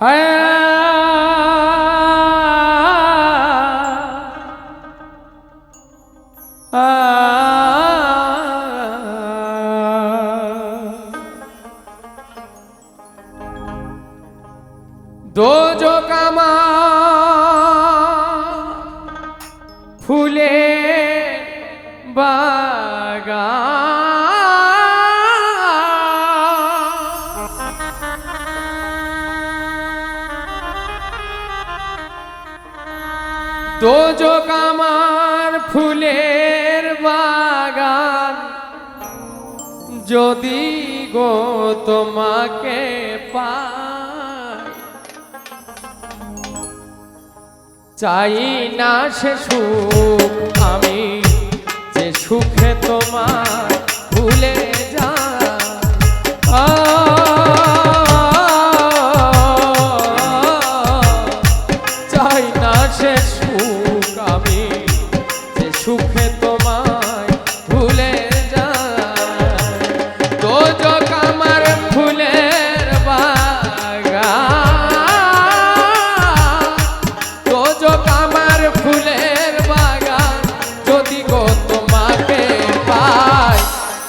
哎 দোজক আমার ফুলের বাগান। যদি গো তোমাকে পাই, চাই না সে সুখ আমি, যে সুখে তোমার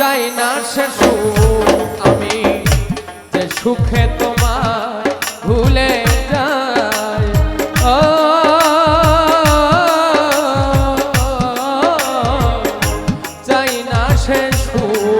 চাই না সে আমি। যে সুখে তোমার ভুলে যাই চাই না সে সুখ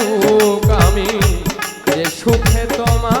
সুখ যে সুখে তোমার